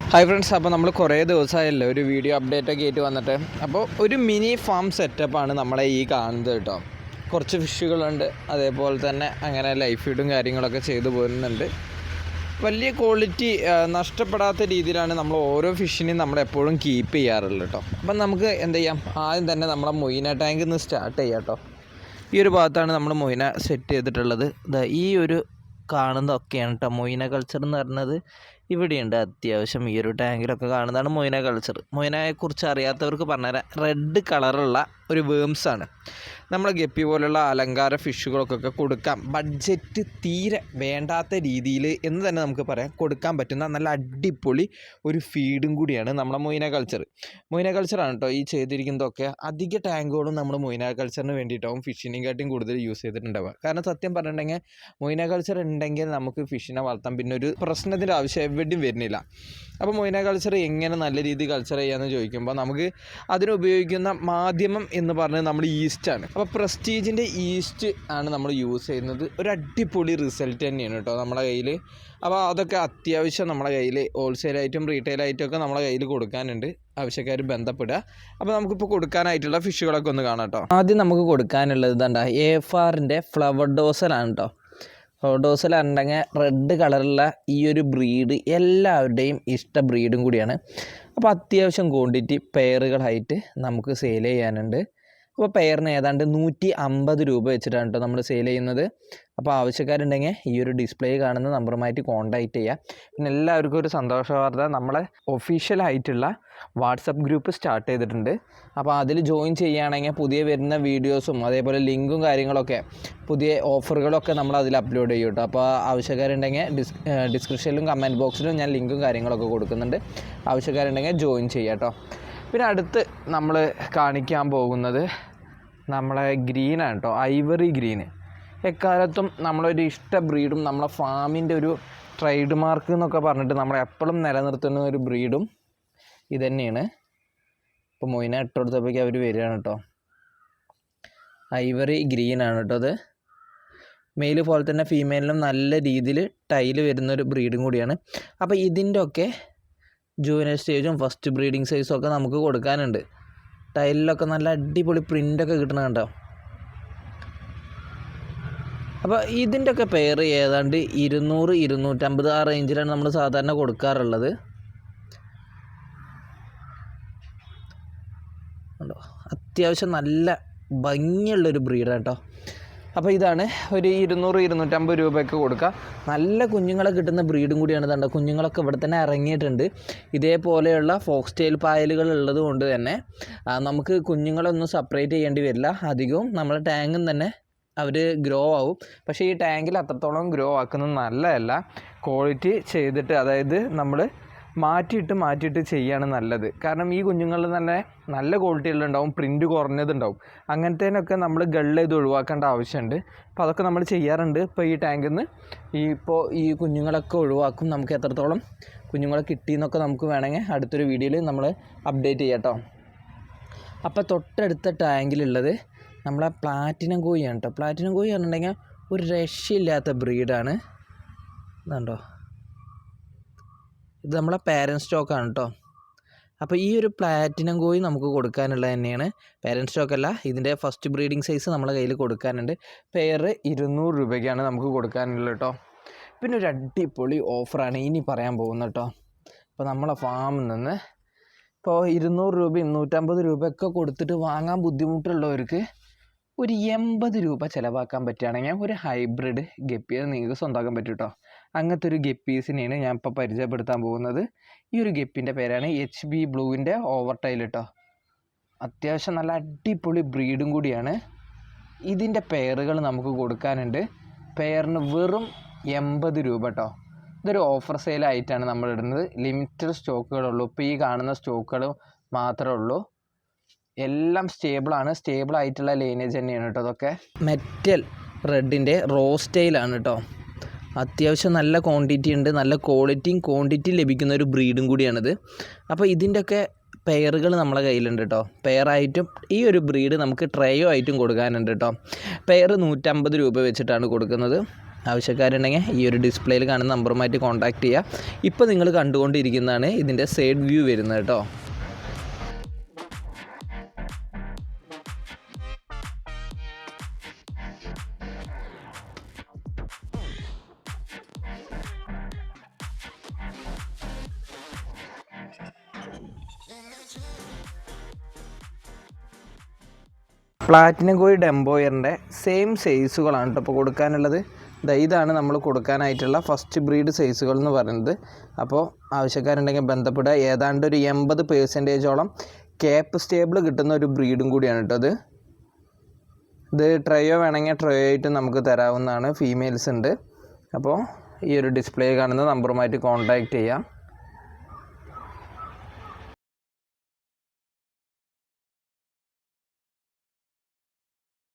Hi friends അപ്പോൾ നമ്മൾ കുറേ ദിവസമായല്ലോ ഒരു വീഡിയോ അപ്ഡേറ്റ് ഒക്കെ ആയിട്ട് വന്നിട്ട്. അപ്പോൾ ഒരു മിനി ഫാം സെറ്റപ്പാണ് നമ്മളെ ഈ കാണുന്നത് കേട്ടോ. കുറച്ച് ഫിഷുകളുണ്ട് അതേപോലെ തന്നെ അങ്ങനെ ലൈഫ് ഫീഡും കാര്യങ്ങളൊക്കെ ചെയ്തു പോരുന്നുണ്ട് വലിയ ക്വാളിറ്റി നഷ്ടപ്പെടാത്ത രീതിയിലാണ് നമ്മൾ ഓരോ ഫിഷിനെയും നമ്മൾ എപ്പോഴും കീപ്പ് ചെയ്യാറുള്ളത് കേട്ടോ. അപ്പം നമുക്ക് എന്ത് ചെയ്യാം? ആദ്യം തന്നെ നമ്മളെ മൊയ്ന ടാങ്കിൽ നിന്ന് സ്റ്റാർട്ട് ചെയ്യാം കേട്ടോ. ഈ ഒരു ഭാഗത്താണ് നമ്മൾ മൊയ്ന സെറ്റ് ചെയ്തിട്ടുള്ളത്. ഈ ഒരു കാണുന്നതൊക്കെയാണ് കേട്ടോ മൊയ്ന കൾച്ചർ എന്ന് പറഞ്ഞത് ഇവിടെയുണ്ട് അത്യാവശ്യം. ഈ ഒരു ടാങ്കിലൊക്കെ കാണുന്നതാണ് മൊയ്ന കൾച്ചർ മൊയ്നയെക്കുറിച്ച് അറിയാത്തവർക്ക് പറഞ്ഞുതരാം റെഡ് കളറുള്ള ഒരു വേംസ് ആണ്. നമ്മളെ ഗപ്പി പോലുള്ള അലങ്കാര ഫിഷുകൾക്കൊക്കെ കൊടുക്കാം. ബഡ്ജറ്റ് തീരെ വേണ്ടാത്ത രീതിയിൽ എന്ന് തന്നെ നമുക്ക് പറയാം. കൊടുക്കാൻ പറ്റുന്ന നല്ല അടിപൊളി ഒരു ഫീഡും കൂടിയാണ് നമ്മുടെ മൊയിന കൾച്ചർ മൊയിന കൾച്ചറാണ് കേട്ടോ ഈ ചെയ്തിരിക്കുന്നതൊക്കെ. അധിക ടാങ്കുകളും നമ്മൾ മൊയിന കൾച്ചറിന് വേണ്ടിയിട്ടാവും ഫിഷിനെയും കാട്ടിയും കൂടുതൽ യൂസ് ചെയ്തിട്ടുണ്ടാവുക. കാരണം സത്യം പറഞ്ഞിട്ടുണ്ടെങ്കിൽ മൊയിന കൾച്ചർ ഉണ്ടെങ്കിൽ നമുക്ക് ഫിഷിനെ വളർത്താം പിന്നെ ഒരു പ്രശ്നത്തിന്റെ ആവശ്യം എവിടെയും വരുന്നില്ല. അപ്പോൾ മൊയിന കൾച്ചർ എങ്ങനെ നല്ല രീതിയിൽ കൾച്ചർ ചെയ്യാമെന്ന് ചോദിക്കുമ്പോൾ നമുക്ക് അതിനുപയോഗിക്കുന്ന മാധ്യമം എന്ന് പറഞ്ഞത് നമ്മൾ ഈസ്റ്റാണ് അപ്പോൾ പ്രസ്റ്റീജിന്റെ ഈസ്റ്റ് ആണ് നമ്മൾ യൂസ് ചെയ്യുന്നത്. ഒരു അടിപൊളി റിസൾട്ട് തന്നെയാണ് കേട്ടോ നമ്മുടെ കയ്യിൽ അപ്പോൾ അതൊക്കെ അത്യാവശ്യം നമ്മുടെ കയ്യിൽ ഹോൾസെയിലായിട്ടും റീറ്റെയിലായിട്ടും ഒക്കെ നമ്മുടെ കയ്യിൽ കൊടുക്കാനുണ്ട്. ആവശ്യക്കാർ ബന്ധപ്പെടുക. അപ്പോൾ നമുക്കിപ്പോൾ കൊടുക്കാനായിട്ടുള്ള ഫിഷുകളൊക്കെ ഒന്ന് കാണാം കേട്ടോ. ആദ്യം നമുക്ക് കൊടുക്കാനുള്ളത് എന്താ എ ആറിന്റെ ഫ്ലവർ ഡോസലാണ് കേട്ടോ. ഡോസിലുണ്ടെങ്കിൽ റെഡ് കളറുള്ള ഈ ഒരു ബ്രീഡ് എല്ലാവരുടെയും ഇഷ്ട ബ്രീഡും കൂടിയാണ്. അപ്പോൾ അത്യാവശ്യം ക്വാണ്ടിറ്റി പെയറുകളായിട്ട് നമുക്ക് സെയിൽ ചെയ്യാനുണ്ട്. അപ്പോൾ പെയറിന് ഏതാണ്ട് നൂറ്റി അമ്പത് രൂപ വെച്ചിട്ടാണ് കേട്ടോ നമ്മൾ സെയിൽ ചെയ്യുന്നത്. അപ്പോൾ ആവശ്യക്കാരുണ്ടെങ്കിൽ ഈ ഒരു ഡിസ്പ്ലേ കാണുന്ന നമ്പറുമായിട്ട് കോൺടാക്റ്റ് ചെയ്യുക പിന്നെ എല്ലാവർക്കും ഒരു സന്തോഷ വാർത്ത നമ്മളെ ഒഫീഷ്യലായിട്ടുള്ള വാട്സപ്പ് ഗ്രൂപ്പ് സ്റ്റാർട്ട് ചെയ്തിട്ടുണ്ട്. അപ്പോൾ അതിൽ ജോയിൻ ചെയ്യുകയാണെങ്കിൽ പുതിയ വരുന്ന വീഡിയോസും അതേപോലെ ലിങ്കും കാര്യങ്ങളൊക്കെ പുതിയ ഓഫറുകളൊക്കെ നമ്മൾ അതിൽ അപ്ലോഡ് ചെയ്യും കേട്ടോ അപ്പോൾ ആവശ്യക്കാരുണ്ടെങ്കിൽ ഡിസ് ഡിസ്ക്രിപ്ഷനിലും കമന്റ് ബോക്സിലും ഞാൻ ലിങ്കും കാര്യങ്ങളൊക്കെ കൊടുക്കുന്നുണ്ട്. ആവശ്യക്കാരുണ്ടെങ്കിൽ ജോയിൻ ചെയ്യാം കേട്ടോ പിന്നെ അടുത്ത് നമ്മൾ കാണിക്കാൻ പോകുന്നത് നമ്മളെ ഗ്രീനാണ് കേട്ടോ ഐവറി ഗ്രീന്. എക്കാലത്തും നമ്മളൊരു ഇഷ്ട ബ്രീഡും നമ്മളെ ഫാമിന്റെ ഒരു ട്രേഡ് മാർക്ക് എന്നൊക്കെ പറഞ്ഞിട്ട് നമ്മളെപ്പോഴും നിലനിർത്തുന്ന ഒരു ബ്രീഡും ഇതന്നെയാണ്. ഇപ്പോൾ മൊയിന ഇട്ട് അവർ വരികയാണ് കേട്ടോ. ഐവറി ഗ്രീനാണ് കേട്ടോ അത്. മെയിൽ പോലെ തന്നെ ഫീമെയിലിനും നല്ല രീതിയിൽ ടൈൽ വരുന്നൊരു ബ്രീഡും കൂടിയാണ്. അപ്പോൾ ഇതിന്റെ ഒക്കെ ജൂനിയർ സ്റ്റേജും ഫസ്റ്റ് ബ്രീഡിങ് സൈസും ഒക്കെ നമുക്ക് കൊടുക്കാനുണ്ട്. ടൈലിലൊക്കെ നല്ല അടിപൊളി പ്രിന്റൊക്കെ കിട്ടണ കണ്ടോ? അപ്പോൾ ഇതിന്റെ ഒക്കെ പെയർ ഏതാണ്ട് ഇരുന്നൂറ് ഇരുന്നൂറ്റമ്പത് ആ റേഞ്ചിലാണ് നമ്മൾ സാധാരണ കൊടുക്കാറുള്ളത്. അത്യാവശ്യം നല്ല ഭംഗിയുള്ളൊരു ബ്രീഡാണ് കേട്ടോ. അപ്പോൾ ഇതാണ് ഒരു ഇരുന്നൂറ് ഇരുന്നൂറ്റമ്പത് രൂപയൊക്കെ കൊടുക്കുക നല്ല കുഞ്ഞുങ്ങളെ കിട്ടുന്ന ബ്രീഡും കൂടിയാണ് ഇതുണ്ട് കുഞ്ഞുങ്ങളൊക്കെ ഇവിടെ തന്നെ ഇറങ്ങിയിട്ടുണ്ട്. ഇതേപോലെയുള്ള ഫോക്സ് ടെയിൽ പായലുകൾ ഉള്ളത് കൊണ്ട് തന്നെ നമുക്ക് കുഞ്ഞുങ്ങളൊന്നും സെപ്പറേറ്റ് ചെയ്യേണ്ടി വരില്ല. അധികവും നമ്മളെ ടാങ്കും തന്നെ അവർ ഗ്രോ ആവും. പക്ഷേ ഈ ടാങ്കിൽ അത്രത്തോളം ഗ്രോ ആക്കുന്നത് നല്ലതല്ല. ക്വാളിറ്റി ചെയ്തിട്ട് അതായത് നമ്മൾ മാറ്റിയിട്ട് മാറ്റിയിട്ട് ചെയ്യാണ് നല്ലത്. കാരണം ഈ കുഞ്ഞുങ്ങളിൽ തന്നെ നല്ല ക്വാളിറ്റികളുണ്ടാവും പ്രിന്റ് കുറഞ്ഞതുണ്ടാവും. അങ്ങനത്തേനൊക്കെ നമ്മൾ ഗൾ ചെയ്ത് ഒഴിവാക്കേണ്ട ആവശ്യമുണ്ട്. അപ്പോൾ അതൊക്കെ നമ്മൾ ചെയ്യാറുണ്ട്. ഇപ്പോൾ ഈ ടാങ്കിൽ നിന്ന് ഈ ഇപ്പോൾ ഈ കുഞ്ഞുങ്ങളൊക്കെ ഒഴിവാക്കും. നമുക്ക് എത്രത്തോളം കുഞ്ഞുങ്ങളെ കിട്ടിയെന്നൊക്കെ നമുക്ക് വേണമെങ്കിൽ അടുത്തൊരു വീഡിയോയിൽ നമ്മൾ അപ്ഡേറ്റ് ചെയ്യാം കേട്ടോ അപ്പോൾ തൊട്ടടുത്ത ടാങ്കിലുള്ളത് നമ്മളെ പ്ലാറ്റിനം കോഴിയാണ് കേട്ടോ പ്ലാറ്റിനം കോഴി പറഞ്ഞിട്ടുണ്ടെങ്കിൽ ഒരു രക്ഷയില്ലാത്ത ബ്രീഡാണ് ഇതുണ്ടോ ഇത് നമ്മളെ പാരന്റ് സ്റ്റോക്കാണ് കേട്ടോ അപ്പോൾ ഈ ഒരു പ്ലാറ്റിനം കോഴി നമുക്ക് കൊടുക്കാനുള്ളത് തന്നെയാണ്. പാരന്റ് സ്റ്റോക്ക് അല്ല ഇതിന്റെ ഫസ്റ്റ് ബ്രീഡിംഗ് സൈസ് നമ്മളെ കയ്യിൽ കൊടുക്കാനുണ്ട്. പെയർ ഇരുന്നൂറ് രൂപയ്ക്കാണ് നമുക്ക് കൊടുക്കാനുള്ളത് കേട്ടോ പിന്നെ ഒരു അടിപൊളി ഓഫറാണ് ഇനി പറയാൻ പോകുന്നത് കേട്ടോ അപ്പോൾ നമ്മളെ ഫാമിൽ നിന്ന് ഇപ്പോൾ ഇരുന്നൂറ് രൂപ നൂറ്റമ്പത് രൂപയൊക്കെ കൊടുത്തിട്ട് വാങ്ങാൻ ബുദ്ധിമുട്ടുള്ളവർക്ക് ഒരു എൺപത് രൂപ ചിലവാക്കാൻ പറ്റുകയാണെങ്കിൽ ഒരു ഹൈബ്രിഡ് ഗപ്പിയെ നിങ്ങൾക്ക് സ്വന്തമാക്കാൻ പറ്റും കേട്ടോ അങ്ങനത്തെ ഒരു ഗപ്പീസിനെയാണ് ഞാൻ ഇപ്പോൾ പരിചയപ്പെടുത്താൻ പോകുന്നത്. ഈ ഒരു ഗപ്പിന്റെ പേരാണ് എച്ച് ബി ബ്ലൂവിന്റെ ഓവർ ടൈൽ കേട്ടോ അത്യാവശ്യം നല്ല അടിപൊളി ബ്രീഡും കൂടിയാണ്. ഇതിന്റെ പെയറുകൾ നമുക്ക് കൊടുക്കാനുണ്ട്. പെയറിന് വെറും എൺപത് രൂപ കേട്ടോ ഇതൊരു ഓഫർ സെയിലായിട്ടാണ് നമ്മൾ ഇടുന്നത്. ലിമിറ്റഡ് സ്റ്റോക്കുകളുള്ളൂ ഇപ്പോൾ ഈ കാണുന്ന സ്റ്റോക്കുകൾ മാത്രമേ ഉള്ളൂ. എല്ലാം സ്റ്റേബിളാണ് സ്റ്റേബിൾ ആയിട്ടുള്ള ലൈനേജ് തന്നെയാണ് കേട്ടോ അതൊക്കെ മെറ്റൽ റെഡിന്റെ റോസ്റ്റൈലാണ് കേട്ടോ അത്യാവശ്യം നല്ല ക്വാണ്ടിറ്റി ഉണ്ട് നല്ല ക്വാളിറ്റിയും ക്വാണ്ടിറ്റിയും ലഭിക്കുന്ന ഒരു ബ്രീഡും കൂടിയാണിത്. അപ്പോൾ ഇതിന്റെയൊക്കെ പെയറുകൾ നമ്മളെ കയ്യിലുണ്ട് കേട്ടോ പെയറായിട്ടും ഈ ഒരു ബ്രീഡ് നമുക്ക് ട്രയോ ആയിട്ടും കൊടുക്കാനുണ്ട് കേട്ടോ പെയർ നൂറ്റമ്പത് രൂപ വെച്ചിട്ടാണ് കൊടുക്കുന്നത്. ആവശ്യക്കാരുണ്ടെങ്കിൽ ഈ ഒരു ഡിസ്പ്ലേയിൽ കാണുന്ന നമ്പറുമായിട്ട് കോൺടാക്റ്റ് ചെയ്യുക ഇപ്പോൾ നിങ്ങൾ കണ്ടുകൊണ്ടിരിക്കുന്നതാണ് ഇതിന്റെ സൈഡ് വ്യൂ വരുന്നത് കേട്ടോ പ്ലാറ്റിനം കോഴി ഡെംബോയറിന്റെ സെയിം സൈസുകളാണ് കേട്ടോ ഇപ്പോൾ കൊടുക്കാനുള്ളത്. ഇതാണ് നമ്മൾ കൊടുക്കാനായിട്ടുള്ള ഫസ്റ്റ് ബ്രീഡ് സൈസുകൾ എന്ന് പറയുന്നത്. അപ്പോൾ ആവശ്യക്കാരുണ്ടെങ്കിൽ ബന്ധപ്പെടുക. ഏതാണ്ട് ഒരു എൺപത് പേഴ്സന്റേജോളം ക്യാപ്പ് സ്റ്റേബിൾ കിട്ടുന്ന ഒരു ബ്രീഡും കൂടിയാണ് കേട്ടോ അത് ഇത് ട്രയോ വേണമെങ്കിൽ ട്രയോ ആയിട്ട് നമുക്ക് തരാവുന്നതാണ്. ഫീമെയിൽസ് ഉണ്ട്. അപ്പോൾ ഈ ഒരു ഡിസ്പ്ലേ കാണുന്ന നമ്പറുമായിട്ട് കോൺടാക്റ്റ് ചെയ്യാം.